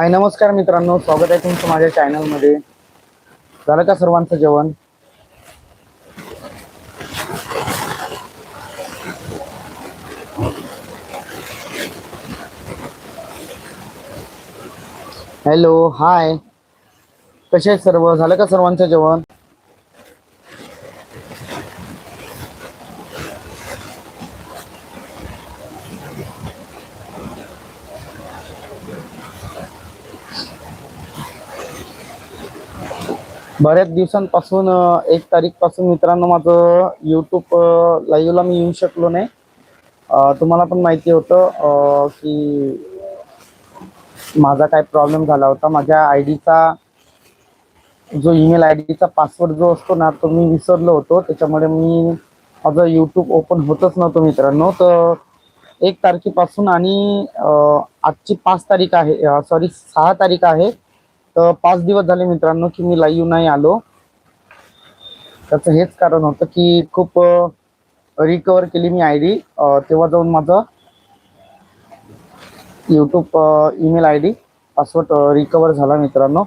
हाय नमस्कार मित्रांनो. स्वागत आहे तुमचं माझ्या चॅनलमध्ये झालं का सर्वांचं जेवण? हॅलो हाय कसे आहेत सर्व? झालं का सर्वांचं जेवण? बऱ्याच दिवसांपासून एक तारीखपासून मित्रांनो माझं युट्यूब लाईव्हला मी येऊ शकलो नाही. तुम्हाला पण माहिती होतं की माझा काय प्रॉब्लेम झाला होता. माझ्या आय डीचा जो ईमेल आय डीचा पासवर्ड जो असतो ना तो मी विसरलो होतो. त्याच्यामुळे मी माझं युट्यूब ओपन होतच नव्हतं मित्रांनो. तर एक तारखेपासून आणि आजची पाच तारीख आहे सॉरी सहा तारीख आहे. तर पाच दिवस झाले मित्रांनो की मी लाईव्ह नाही आलो. त्याचं हेच कारण होतं की खूप रिकवर केली मी आय डी तेव्हा जाऊन माझं YouTube email I D password recover झाला मित्रांनो.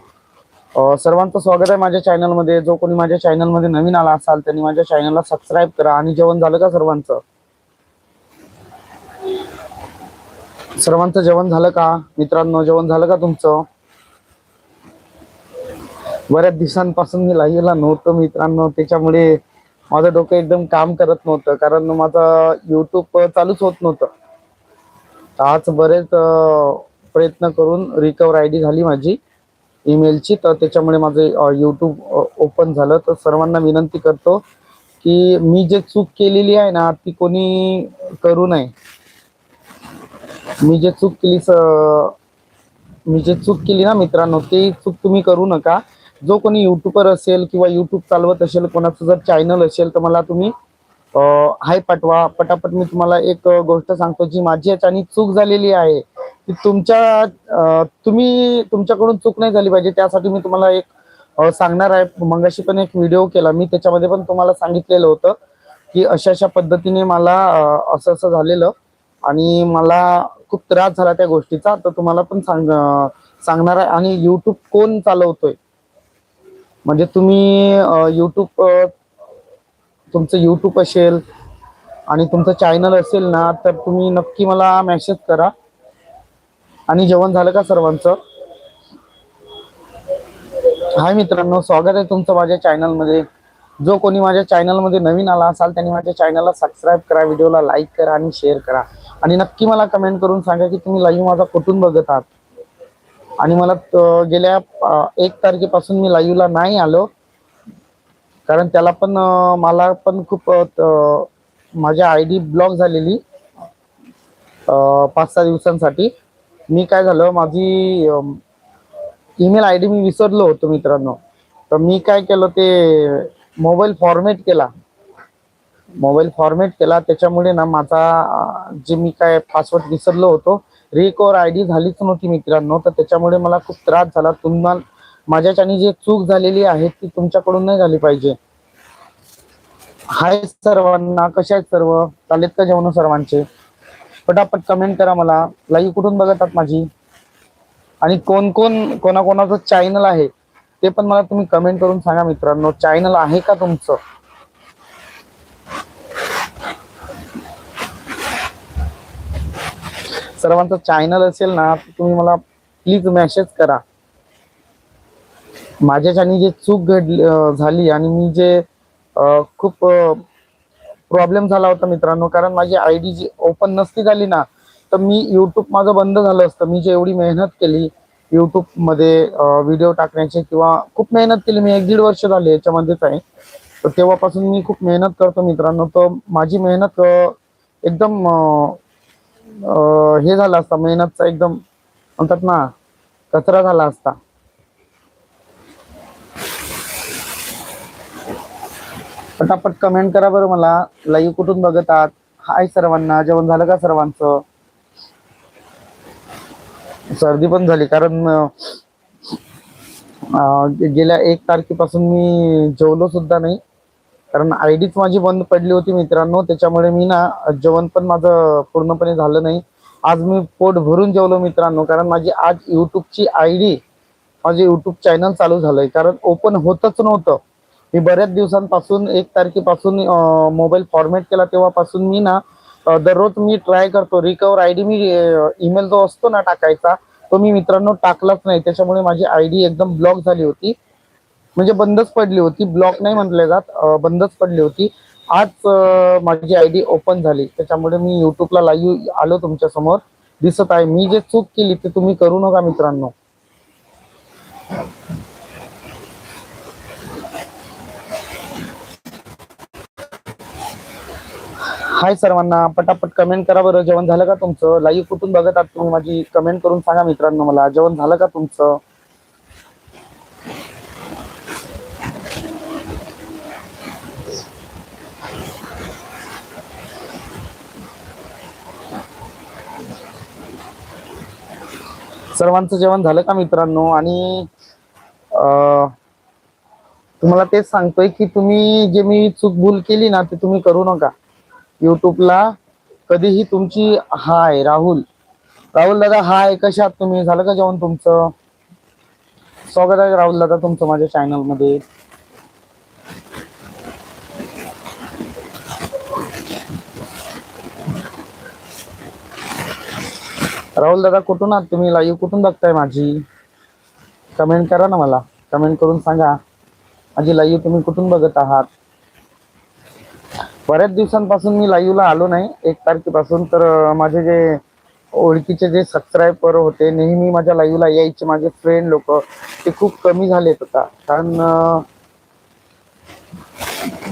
सर्वांचं स्वागत आहे माझ्या चॅनलमध्ये जो कोणी माझ्या चॅनलमध्ये नवीन आला असाल त्यांनी माझ्या चॅनलला सबस्क्राईब करा आणि जेवण झालं का सर्वांचं? सर्वांचं जेवण झालं का? मित्रांनो जेवण झालं का तुमचं? बऱ्याच दिवसांपासून मी लाईव्हला नव्हतो मित्रांनो. त्याच्यामुळे माझं डोकं एकदम काम करत नव्हतं. कारण माझं युट्यूब चालूच होत नव्हतं. आज बरेच प्रयत्न करून रिकवर आय डी झाली माझी ईमेलची तर त्याच्यामुळे माझं यूट्यूब ओपन झालं. तर सर्वांना विनंती करतो की मी जे चूक केलेली आहे ना ती कोणी करू नये. मी जे चूक केली स- मी जे चूक केली ना मित्रांनो ते चूक तुम्ही करू नका. जो कोणी युट्यूबर असेल किंवा युट्यूब चालवत असेल कोणाचं जर चॅनल असेल तर मला तुम्ही हाय पाठवा. पटापट मी तुम्हाला एक गोष्ट सांगतो जी माझी याच्यानी चूक झालेली आहे. ती तुमच्या तुम्ही तुमच्याकडून चूक नाही झाली पाहिजे. त्यासाठी मी तुम्हाला एक सांगणार आहे. मगाशी पण एक व्हिडिओ केला. मी त्याच्यामध्ये पण तुम्हाला सांगितलेलं होतं की अशा अशा पद्धतीने मला असं असं झालेलं आणि मला खूप त्रास झाला त्या गोष्टीचा. तर तुम्हाला पण सांग सांगणार आहे. आणि युट्यूब कोण चालवतोय? म्हणजे तुम्ही युट्यूब तुमचं युट्यूब असेल आणि तुमचं चॅनल असेल ना तर तुम्ही नक्की मला मेसेज करा. आणि जेवण झालं का सर्वांचं? हाय मित्रांनो स्वागत आहे तुमचं माझ्या चॅनलमध्ये जो कोणी माझ्या चॅनलमध्ये नवीन आला असाल त्यांनी माझ्या चॅनलला सबस्क्राईब करा व्हिडिओला लाईक करा आणि शेअर करा. आणि नक्की मला कमेंट करून सांगा की तुम्ही लाईव्ह माझा कुठून बघत आहात? आणि मला त- गेल्या एक तारखेपासून मी लाईव्हला नाही आलो. कारण त्याला पण मला पण खूप त- माझ्या आय डी ब्लॉक झालेली पाच सहा दिवसांसाठी. मी काय झालं माझी ईमेल आय डी मी विसरलो होतो मित्रांनो. तर मी काय केलं ते मोबाईल फॉर्मेट केला. मोबाईल फॉर्मेट केला. त्याच्यामुळे ना माझा जे मी काय पासवर्ड विसरलो होतो रिकवर आय डी झालीच नव्हती मित्रांनो. तर त्याच्यामुळे मला खूप त्रास झाला. तुम्हाला माझ्याच्यानी जी चूक झालेली आहे ती तुमच्याकडून नाही झाली पाहिजे. हाय सर्वांना कशा आहेत सर्व? चालेत का जेवण सर्वांचे? पटापट कमेंट करा मला. लाईव्ह कुठून बघतात माझी? आणि कोण कोण कोणाकोणाचं चॅनल आहे ते पण मला तुम्ही कमेंट करून सांगा मित्रांनो. चॅनल आहे का तुमचं? सर्वांचं चॅनल असेल ना तुम्ही मला प्लीज मेसेज करा. माझ्याच्यानी जे चूक घडली झाली आणि मी जे खूप प्रॉब्लेम झाला होता मित्रांनो कारण माझी आय डी जी ओपन नसती झाली ना तर मी यूट्यूब माझं बंद झालं असतं. मी जे एवढी मेहनत केली यूट्यूबमध्ये व्हिडिओ टाकण्याची किंवा खूप मेहनत केली मी एक दीड वर्ष झाले याच्यामध्येच आहे. तर तेव्हापासून मी खूप मेहनत करतो मित्रांनो. तर माझी मेहनत एकदम हे झालं असता मेहनतचा एकदम म्हणतात ना कचरा झाला असता. पटापट कमेंट करा बरं मला. लाईव्ह कुठून बघत आहात? हाय सर्वांना. जेवण झालं का सर्वांचं? सर्दी पण झाली कारण गेल्या एक तारखेपासून मी जेवलो सुद्धा नाही. कारण आय डीच माझी बंद पडली होती मित्रांनो त्याच्यामुळे मी ना जेवण पण माझं पूर्णपणे झालं नाही. आज मी पोट भरून जेवलो मित्रांनो कारण माझी आज युट्यूबची आय डी माझे युट्यूब चॅनल चालू झालंय. कारण ओपन होतच नव्हतं. मी बऱ्याच दिवसांपासून एक तारखेपासून मोबाईल फॉर्मॅट केला तेव्हापासून मी ना दररोज मी ट्राय करतो. रिकवर आय डी मी ईमेल जो असतो ना टाकायचा तो मी मित्रांनो टाकलाच नाही. त्याच्यामुळे माझी आय डी एकदम ब्लॉक झाली होती. म्हणजे बंदच पडली होती. ब्लॉक नाही म्हटले जात बंदच पडली होती. आज माझी आय डी ओपन झाली. त्याच्यामुळे मी युट्यूबला लाईव्ह आलो तुमच्यासमोर दिसत आहे. मी जे चूक केली ते तुम्ही करू नका मित्रांनो. हाय सर्वांना. पटापट कमेंट करा बरं. जेवण झालं का तुमचं? लाईव्ह कुठून बघत आहात तुम्ही? माझी कमेंट करून सांगा मित्रांनो मला. जेवण झालं का तुमचं? सर्वांचं जेवण झालं का मित्रांनो? आणि तुम्हाला तेच सांगतोय की तुम्ही जे मी चूक भूल केली ना ते तुम्ही करू नका. युट्यूबला कधीही तुमची हाय राहुल. राहुल दादा हाय कशा आहात तुम्ही? झालं का जेवण तुमचं? स्वागत आहे राहुल दादा तुमचं माझ्या चॅनलमध्ये राहुल दादा कुठून आहात तुम्ही? लाईव्ह कुठून बघताय माझी? कमेंट करा ना मला. कमेंट करून सांगा. माझी लाईव्ह तुम्ही कुठून बघत आहात? बऱ्याच दिवसांपासून मी लाईव्हला आलो नाही. एक तारखेपासून तर माझे जे ओळखीचे जे सबस्क्रायबर होते नेहमी माझ्या लाईव्हला यायचे माझे फ्रेंड लोक ते खूप कमी झालेत आता. कारण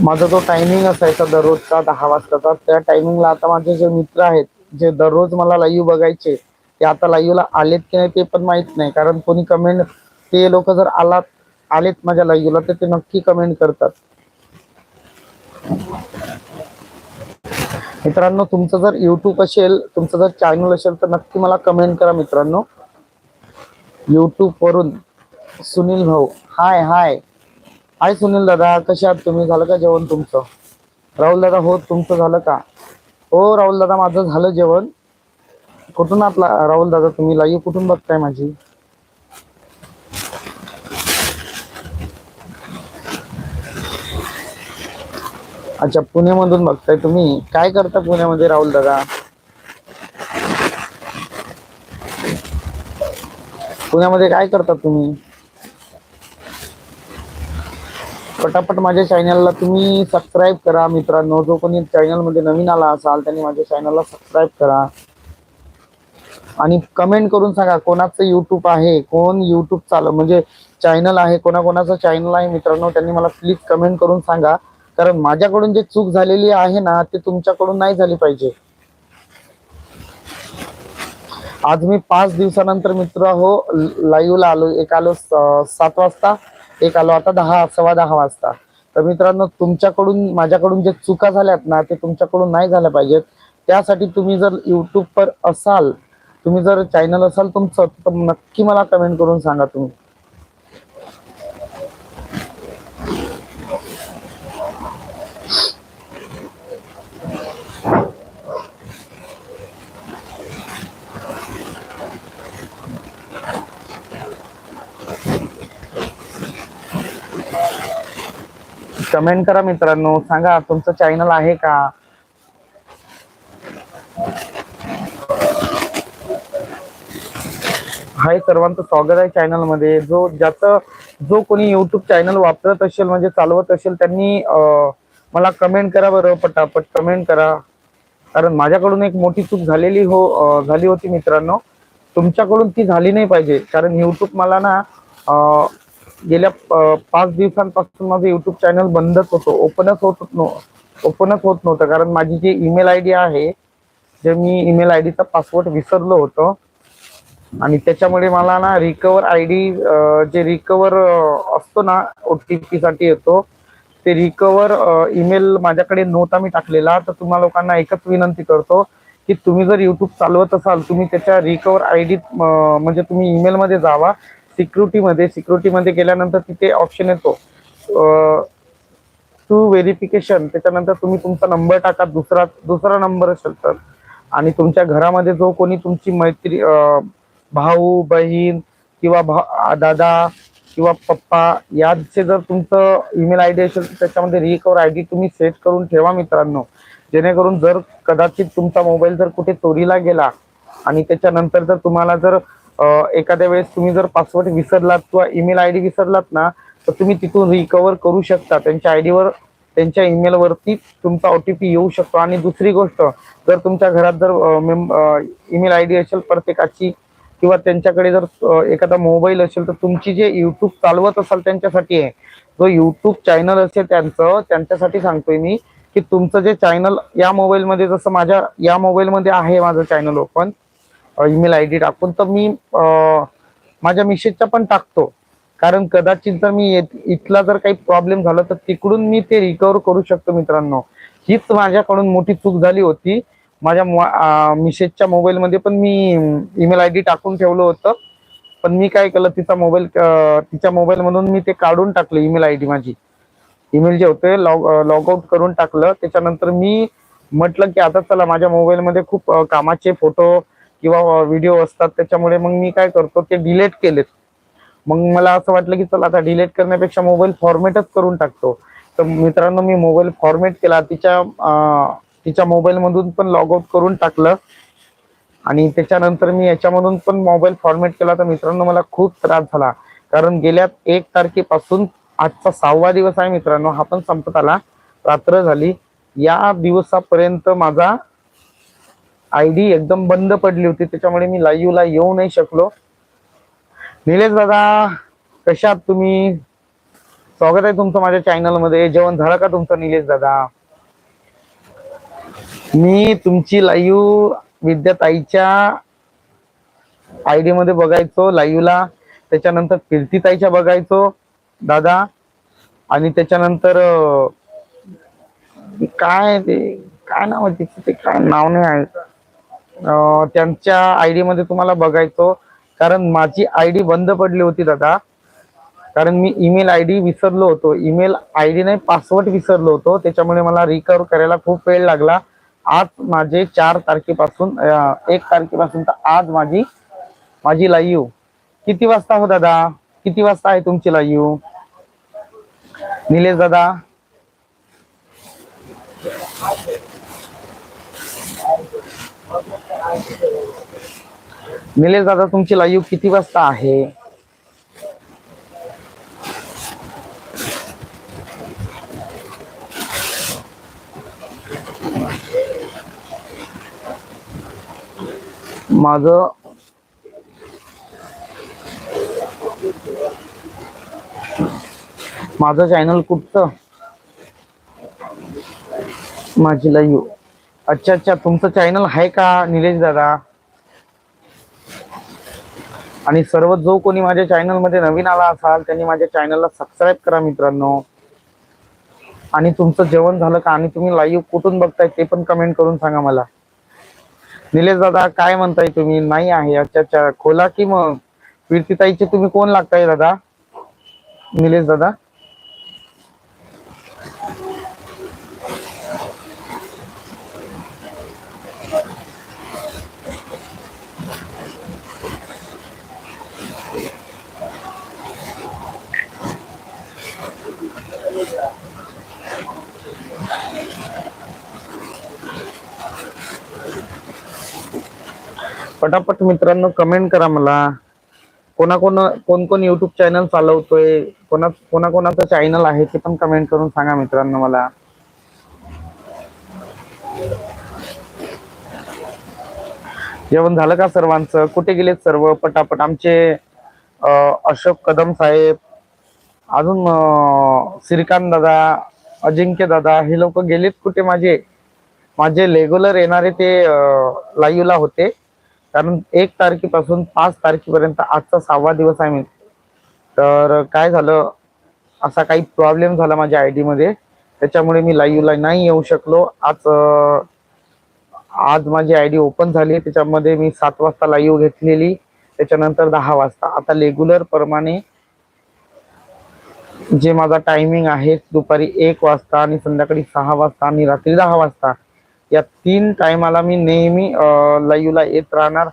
माझा जो टायमिंग असायचा दररोजचा दहा वाजताचा त्या टायमिंगला आता माझे जे मित्र आहेत जे दररोज मला लाईव्ह बघायचे ते आता लाईव्हला आलेत की नाही ते पण माहीत नाही. कारण कोणी कमेंट ते लोक जर आलात आलेत माझ्या लाईव्हला तर ते नक्की कमेंट करतात. मित्रांनो तुमचं जर युट्यूब असेल तुमचं जर चॅनल असेल तर नक्की मला कमेंट करा मित्रांनो. युट्यूब वरून सुनील भाऊ. हाय हाय हाय सुनील दादा. कसे आहात तुम्ही? झालं का जेवण तुमचं? राहुल दादा हो तुमचं झालं का? हो राहुल दादा माझं झालं जेवण. कुठून आपला राहुल दादा तुम्ही लाईव्ह कुठून बघताय माझी? अच्छा पुण्यामधून बघताय तुम्ही. काय करता पुण्यामध्ये राहुल दादा? पुण्यामध्ये काय करता तुम्ही? पटापट माझ्या चॅनलला तुम्ही सबस्क्राईब करा मित्रांनो. जो कोणी चॅनलमध्ये नवीन आला असाल त्यांनी माझ्या चॅनलला सबस्क्राईब करा. आणि कमेंट करून सांगा कोणाचं युट्यूब आहे कोण युट्यूब चालू म्हणजे चॅनल आहे कोणाकोणाचं चॅनल आहे मित्रांनो त्यांनी मला प्लीज कमेंट करून सांगा. कारण माझ्याकडून जे चूक झालेली आहे ना ते तुमच्याकडून नाही झाली पाहिजे. आज मी पाच दिवसानंतर मित्र हो लाईव्हला आलो एक आलो सात वाजता एक आलो आता दहा सव्वा दहा वाजता. तर मित्रांनो तुमच्याकडून माझ्याकडून जे चुका झाल्यात ना ते तुमच्याकडून नाही झाल्या पाहिजेत. त्यासाठी तुम्ही जर युट्यूबवर असाल तुम्ही जर चॅनल असाल तुमचं तर नक्की मला कमेंट करून सांगा तुम्ही. कमेंट करा मित्रांनो सांगा तुमचं चॅनल आहे का? हाय सर्वांचं स्वागत आहे चॅनलमध्ये. जो ज्याचं जो कोणी युट्यूब चॅनल वापरत असेल म्हणजे चालवत असेल त्यांनी मला कमेंट करा बरं पटापट कमेंट करा. कारण माझ्याकडून एक मोठी चूक झालेली हो झाली होती मित्रांनो. तुमच्याकडून ती झाली नाही पाहिजे. कारण युट्यूब मला ना गेल्या पाच दिवसांपासून माझं युट्यूब चॅनल बंदच होतो. ओपनच होत नव्हतं ओपनच होत नव्हतं. कारण माझी जी ईमेल आय डी आहे जे मी ईमेल आय डीचा पासवर्ड विसरलो होतो आणि त्याच्यामुळे मला ना रिकवर आय डी जे रिकवर असतो ना ओ टी पीसाठी येतो ते रिकवर ईमेल माझ्याकडे नव्हता मी टाकलेला. तर तुम्हा लोकांना एकच विनंती करतो की तुम्ही जर युट्यूब चालवत असाल तुम्ही त्याच्या रिकवर आय डी म्हणजे तुम्ही ईमेलमध्ये जावा. सिक्युरिटीमध्ये सिक्युरिटीमध्ये गेल्यानंतर तिथे ऑप्शन येतो. टू व्हेरिफिकेशन त्याच्यानंतर तुम्ही तुमचा नंबर टाका दुसरा दुसरा नंबर असेल तर आणि तुमच्या घरामध्ये जो कोणी तुमची मैत्री भाऊ बहीण किंवा भा दादा किंवा पप्पा याचे जर तुमचं ईमेल आय डी असेल तर त्याच्यामध्ये रिकवर आय डी तुम्ही सेट करून ठेवा मित्रांनो. जेणेकरून जर कदाचित तुमचा मोबाईल जर कुठे चोरीला गेला आणि त्याच्यानंतर जर तुम्हाला जर एखाद्या वेळेस तुम्ही जर पासवर्ड विसरलात किंवा ईमेल आय डी विसरलात ना तर तुम्ही तिथून रिकवर करू शकता. त्यांच्या आय डीवर त्यांच्या ईमेलवरती तुमचा ओ टी पी येऊ शकतो. आणि दुसरी गोष्ट जर तुमच्या घरात जर ईमेल आय डी असेल प्रत्येकाची किंवा त्यांच्याकडे जर एखादा मोबाईल असेल तर तुमची जे युट्यूब चालवत असाल त्यांच्यासाठी आहे जो युट्यूब चॅनल असेल त्यांचं त्यांच्यासाठी सांगतोय मी की तुमचं जे चॅनल या मोबाईलमध्ये जसं माझ्या या मोबाईलमध्ये आहे माझं channel open email I D टाकून तर मी माझ्या मिशेजचा पण टाकतो. कारण कदाचित जर मी इथला जर काही प्रॉब्लेम झाला तर तिकडून मी ते रिकवर करू शकतो मित्रांनो. हीच माझ्याकडून मोठी चूक झाली होती. माझ्या मो- मोबाईलमध्ये पण मी ईमेल आय डी टाकून ठेवलं होतं. पण मी काय केलं तिचा मोबाईल तिच्या मोबाईलमधून मी ते काढून टाकलं ईमेल आय डी माझी. ईमेल जे होते लॉग लॉग आउट करून टाकलं. त्याच्यानंतर मी म्हटलं की आता चला माझ्या मोबाईलमध्ये खूप कामाचे फोटो किंवा व्हिडिओ असतात. त्याच्यामुळे मग मी काय करतो ते डिलीट केलेत. मग मला असं वाटलं की चला आता डिलीट करण्यापेक्षा मोबाईल फॉर्मेटच करून टाकतो. तर मित्रांनो मी मोबाईल फॉर्मेट केला. तिच्या तिच्या मोबाईल मधून पण लॉग आउट करून टाकलं. आणि त्याच्यानंतर मी याच्यामधून पण मोबाईल फॉर्मेट केला. तर मित्रांनो मला खूप त्रास झाला. कारण गेल्या एक तारखेपासून आजचा सहावा दिवस आहे मित्रांनो. हा पण संपत आला. रात्र झाली. या दिवसापर्यंत माझा आय डी एकदम बंद पडली होती. त्याच्यामुळे मी लाईव्हला येऊ नाही शकलो. निलेश दादा कशात तुम्ही? स्वागत आहे तुमचं माझ्या चॅनलमध्ये जेवण झालं का तुमचं निलेश दादा? मी तुमची लाईव्ह विद्याताईच्या आयडी मध्ये बघायचो लाईव्हला त्याच्यानंतर कीर्तीताईच्या बघायचो दादा. आणि त्याच्यानंतर काय ते काय नाव तिचं? ते काय नाव नाही आहे. त्यांच्या आयडी मध्ये तुम्हाला बघायचो. कारण माझी आयडी बंद पडली होती दादा. कारण मी ईमेल आय डी विसरलो होतो. ईमेल आय डी नाही पासवर्ड विसरलो होतो. त्याच्यामुळे मला रिकवर करायला खूप वेळ लागला. आज माझे चार तारखेपासून एक तारखेपासून तर आज माझी माझी लाईव्ह किती वाजता हो दादा? किती वाजता आहे तुमची लाईव्ह निलेश दादा? निलेश दादा तुमची लाईव्ह किती वाजता आहे? माझं माझं चॅनल कुठचं? माझी लाईव्ह हो. अच्छा अच्छा तुमचं चॅनल आहे का निलेश दादा? आणि सर्व जो कोणी माझ्या चॅनलमध्ये नवीन आला असाल त्यांनी माझ्या चॅनलला सबस्क्राईब करा मित्रांनो. आणि तुमचं जेवण झालं का आणि तुम्ही लाईव्ह कुठून बघताय ते पण कमेंट करून सांगा मला. निलेश दादा काय म्हणताय तुम्ही? नाही आहे अच्छा अच्छा खोला की मग? कीर्तिताईचे तुम्ही कोण लागताय दादा? निलेश दादा? पटापट मित्रांनो कमेंट करा मला. कोणाकोण कोण कोण युट्यूब चॅनल चालवतोय कोणा कोणाकोणाचं चॅनल आहे ते पण कमेंट करून सांगा मित्रांनो मला. जेवण झालं का सर्वांचं? कुठे गेलेत सर्व? पटापट आमचे अशोक कदम साहेब अजून श्रीकांत दादा अजिंक्य दादा हे लोक गेलेत कुठे माझे? माझे रेग्युलर येणारे ते लाईव्हला होते. कारण एक तारखेपासून पाच तारखेपर्यंत आजचा सहावा दिवस आहे मी. तर काय झालं असा काही प्रॉब्लेम झाला माझ्या आयमध्ये. त्याच्यामुळे मी लाईव्हला नाही येऊ शकलो. आज आज माझी आय डी ओपन झाली. त्याच्यामध्ये मी सात वाजता लाईव्ह घेतलेली. त्याच्यानंतर दहा वाजता. आता रेग्युलर प्रमाणे जे माझा टायमिंग आहे दुपारी एक वाजता आणि संध्याकाळी सहा वाजता आणि रात्री दहा वाजता या तीन टायमाला मी नेहमी लाईव्ह ला येत राहणार.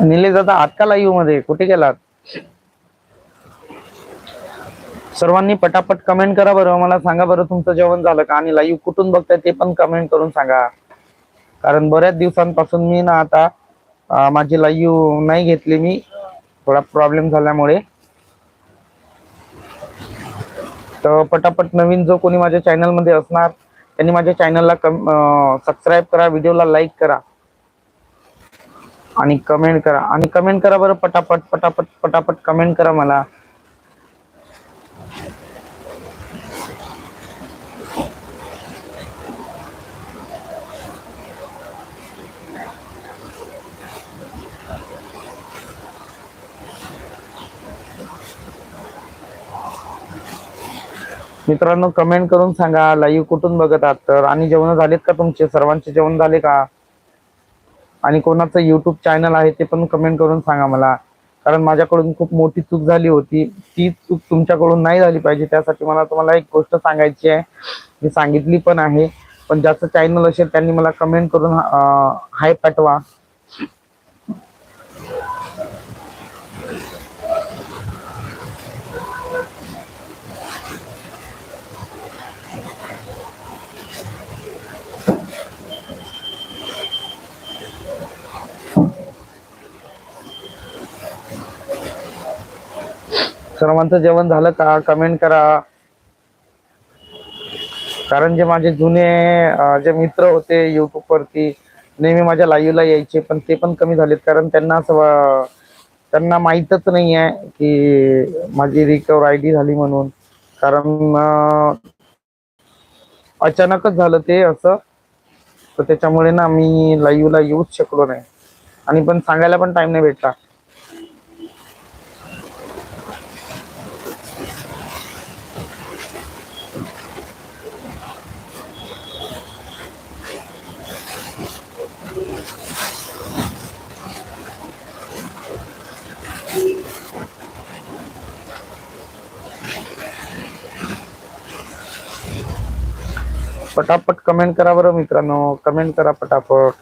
निलेश दादा आत का लाईव्हमध्ये कुठे गेलात? सर्वांनी पटापट कमेंट करा बरं. मला सांगा बरं तुमचं जेवण झालं का? आणि लाईव्ह कुठून बघताय ते पण कमेंट करून सांगा. कारण बऱ्याच दिवसांपासून मी ना आता माझी लाईव्ह नाही घेतली मी. थोडा प्रॉब्लेम झाल्यामुळे. तर पटापट नवीन जो कोणी माझ्या चॅनलमध्ये असणार त्यांनी माझ्या चॅनलला सबस्क्राईब करा व्हिडिओला लाईक करा. आणि कमेंट करा. आणि कमेंट करा बरं पटापट पटापट पटापट कमेंट करा मला. मित्रांनो कमेंट करून सांगा. लाईव्ह कुठून बघत आहात? तर आणि जेवण झालेत का तुमचे? सर्वांचे जेवण झाले का? आणि कोणाचं युट्यूब चॅनल आहे ते पण कमेंट करून सांगा मला. कारण माझ्याकडून खूप मोठी चूक झाली होती. ती चूक तुमच्याकडून नाही झाली पाहिजे. त्यासाठी मला तुम्हाला एक गोष्ट सांगायची आहे. मी सांगितली पण आहे. पण ज्याचं चॅनल असेल त्यांनी मला कमेंट करून हाय पाठवा. सर्वांचं जेवण झालं का? कमेंट करा. कारण जे माझे जुने जे मित्र होते युट्यूब वरती नेहमी माझ्या लाईव्हला यायचे पण ते पण कमी झालेत. कारण त्यांना असं त्यांना माहीतच नाही आहे की माझी रिकवर आय डी झाली म्हणून. कारण अचानकच झालं ते असं. तर त्याच्यामुळे ना मी लाईव्हला येऊच शकलो नाही. आणि पण सांगायला पण टाइम नाही भेटला. पटापट कमेंट करा बरं मित्रांनो. कमेंट करा पटापट.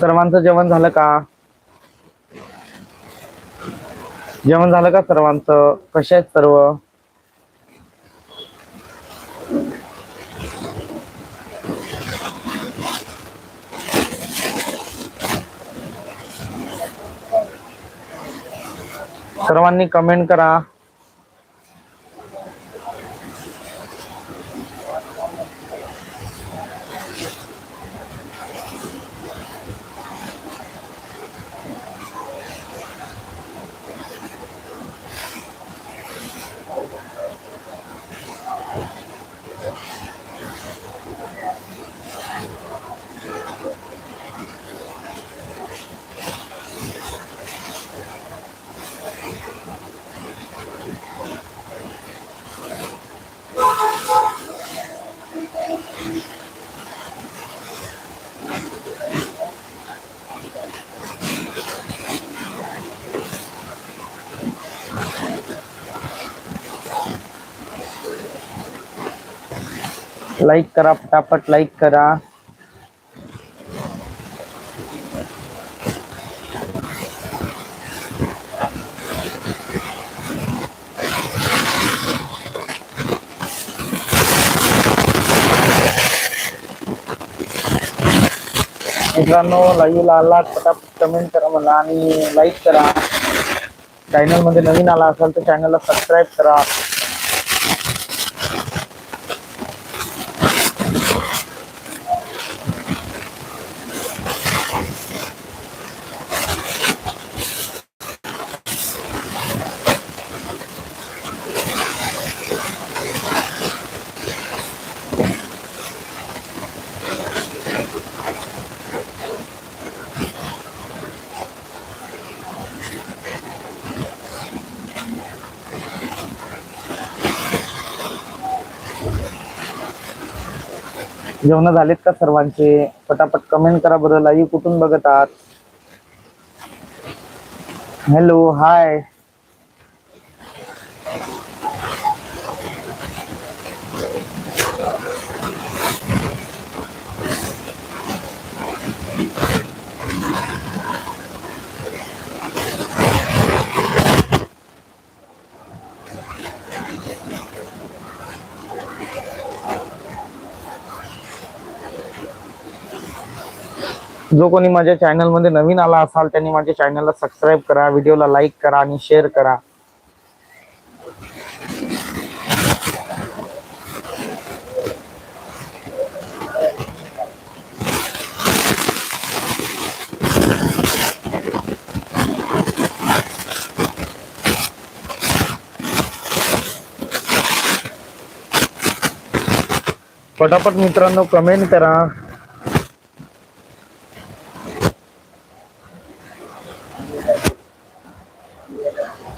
सर्वांचं जेवण झालं का? जेवण झालं का सर्वांचं? कसे आहेत सर्व? सर्वांनी कमेंट करा. लाईक करा पटापट लाईक करा. मित्रांनो लाईव्हला आलात पटापट कमेंट करा मला आणि लाईक करा. चॅनलमध्ये नवीन आला असाल तर चॅनलला सबस्क्राईब करा. जेवण झालेत का सर्वांचे? पटापट कमेंट करा बरं. कुठून बघत आहात? हॅलो हाय जो कोणी माझ्या चॅनलमध्ये नवीन आला असाल त्यांनी माझ्या चॅनलला सबस्क्राईब करा व्हिडिओला लाईक करा आणि शेअर करा. पटापट मित्रांनो कमेंट करा.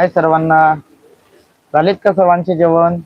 हाय सर्वांना? झालेत का सर्वांचे जेवण?